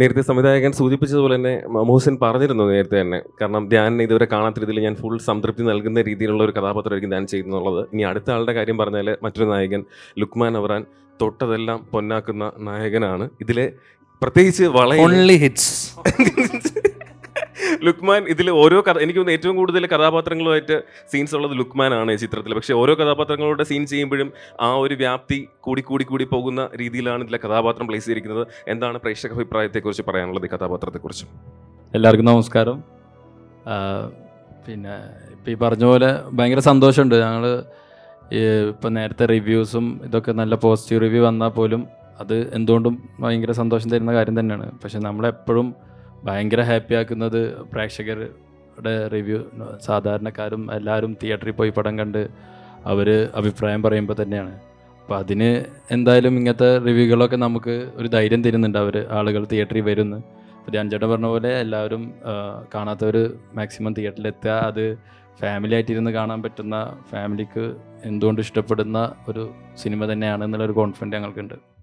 നേരത്തെ സംവിധായകൻ സൂചിപ്പിച്ചതുപോലെ തന്നെ മോഹസിൻ പറഞ്ഞിരുന്നു നേരത്തെ തന്നെ. കാരണം ധ്യാൻ ഇതുവരെ കാണാത്ത രീതിയിൽ ഞാൻ ഫുൾ സംതൃപ്തി നൽകുന്ന രീതിയിലുള്ള ഒരു കഥാപാത്രമായിരിക്കും ധ്യാൻ ചെയ്യുന്നുള്ളത് ഇനി അടുത്ത ആളുടെ കാര്യം പറഞ്ഞാൽ മറ്റൊരു നായകൻ ലുക്മാൻ അവറാൻ തൊട്ടതെല്ലാം പൊന്നാക്കുന്ന നായകനാണ്. ഇതിലെ പ്രത്യേകിച്ച് വളരെ ഓൺലി ഹിറ്റ്സ് ലുക്മാൻ ഇതിൽ ഓരോ കഥ എനിക്ക് തോന്നുന്നു ഏറ്റവും കൂടുതൽ കഥാപാത്രങ്ങളുമായിട്ട് സീൻസ് ഉള്ളത് ലുക്മാൻ ആണ് ഈ ചിത്രത്തിൽ പക്ഷേ ഓരോ കഥാപാത്രങ്ങളുടെ സീൻ ചെയ്യുമ്പോഴും ആ ഒരു വ്യാപ്തി കൂടി കൂടി കൂടി പോകുന്ന രീതിയിലാണ് ഇതിലെ കഥാപാത്രം പ്ലേസ് ചെയ്തിരിക്കുന്നത്. എന്താണ് പ്രേക്ഷക അഭിപ്രായത്തെക്കുറിച്ച് പറയാനുള്ളത് ഈ കഥാപാത്രത്തെക്കുറിച്ച്? എല്ലാവർക്കും നമസ്കാരം. പിന്നെ ഇപ്പം ഈ പറഞ്ഞ പോലെ ഭയങ്കര സന്തോഷമുണ്ട്. ഞങ്ങൾ ഇപ്പം നേരത്തെ റിവ്യൂസും ഇതൊക്കെ നല്ല പോസിറ്റീവ് റിവ്യൂ വന്നാൽ പോലും അത് എന്തുകൊണ്ടും ഭയങ്കര സന്തോഷം തരുന്ന കാര്യം തന്നെയാണ്. പക്ഷെ നമ്മളെപ്പോഴും ഭയങ്കര ഹാപ്പി ആക്കുന്നത് പ്രേക്ഷകരുടെ റിവ്യൂ സാധാരണക്കാരും എല്ലാവരും തിയേറ്ററിൽ പോയി പടം കണ്ട് അവർ അഭിപ്രായം പറയുമ്പോൾ തന്നെയാണ്. അപ്പോൾ അതിന് എന്തായാലും ഇങ്ങനത്തെ റിവ്യൂകളൊക്കെ നമുക്ക് ഒരു ധൈര്യം തരുന്നുണ്ട് അവർ ആളുകൾ തിയേറ്ററിൽ വരുന്നു. ധ്യാൻ പറഞ്ഞ പോലെ എല്ലാവരും കാണാത്തവർ മാക്സിമം തിയേറ്ററിൽ എത്തുക. അത് ഫാമിലി ആയിട്ടിരുന്ന് കാണാൻ പറ്റുന്ന ഫാമിലിക്ക് എന്തുകൊണ്ട് ഇഷ്ടപ്പെടുന്ന ഒരു സിനിമ തന്നെയാണ് എന്നുള്ളൊരു കോൺഫിഡന്റ് ഞങ്ങൾക്കുണ്ട്.